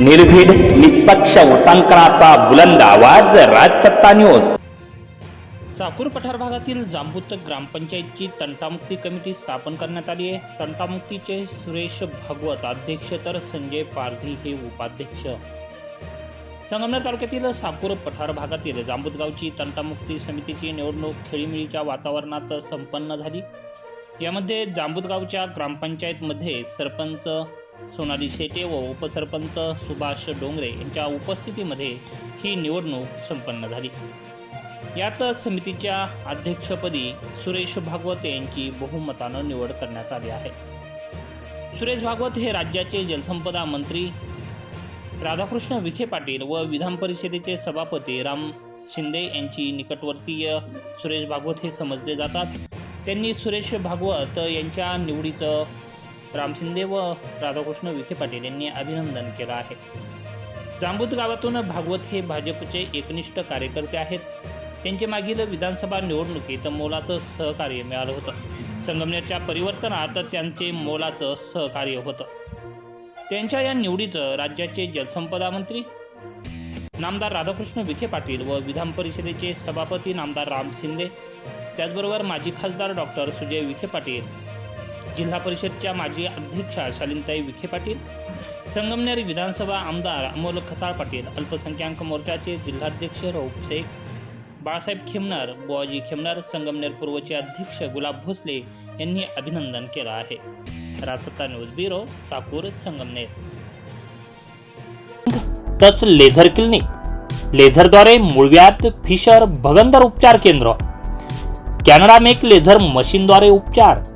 निर्भीड निष्पक्ष उटांकनाचा बुलंद आवाज राजसत्ता न्यूज साकूर पठार भागातील जांबूत ग्रामपंचायतची तंटामुक्ती कमिटी स्थापन करण्यात आली आहे. तंटामुक्तीचे सुरेश भागवत अध्यक्ष तर संजय पारधी हे उपाध्यक्ष. संगमनेर तालुक्यातील साकूर पठार भागातील जांबूतगावची तंटामुक्ती समितीची निवडणूक खेळीमेळीच्या वातावरणात संपन्न झाली. यामध्ये जांबूतगावच्या ग्रामपंचायतमध्ये सरपंच सोनाली शेटे व उपसरपंच सुभाष डोंगरे यांच्या उपस्थितीमध्ये ही निवडणूक संपन्न झाली. यात समितीच्या अध्यक्षपदी सुरेश भागवत यांची बहुमतानं निवड करण्यात आली आहे. सुरेश भागवत हे राज्याचे जलसंपदा मंत्री राधाकृष्ण विखे पाटील व विधान परिषदेचे सभापती राम शिंदे यांची निकटवर्तीय सुरेश भागवत हे समजले जातात. त्यांनी सुरेश भागवत यांच्या निवडीचं राम शिंदे व राधाकृष्ण विखे पाटील यांनी अभिनंदन केलं आहे. जांबूत गावातून भागवत हे भाजपचे एकनिष्ठ कार्यकर्ते आहेत. त्यांचे मागील विधानसभा निवडणुकीत मोलाचं सहकार्य मिळालं होतं. संगमनेरच्या परिवर्तनात त्यांचे मोलाचं सहकार्य होतं. त्यांच्या या निवडीचं राज्याचे जलसंपदा मंत्री नामदार राधाकृष्ण विखे पाटील व विधान परिषदेचे सभापती नामदार राम शिंदे त्याचबरोबर माजी खासदार डॉक्टर सुजय विखे पाटील जिल्हा परिषदच्या माजी अध्यक्षा शालिनताई विखे पाटील संगमनेर विधानसभा आमदार अमोल खताळ पाटील अल्पसंख्याक मोर्चाचे जिल्हाध्यक्ष रौफ शेख बाळासाहेब खेमनार बुवाजी खेमनार संगमनेर पूर्वचे अध्यक्ष गुलाब भोसले यांनी अभिनंदन केलं आहे. Rajsatta news bureau Sakur Sangamner. तच लेझर क्लिनिक. लेझरद्वारे मुळव्यात फिशर भगंदर उपचार केंद्र. कॅनडा मेक लेझर मशीनद्वारे उपचार.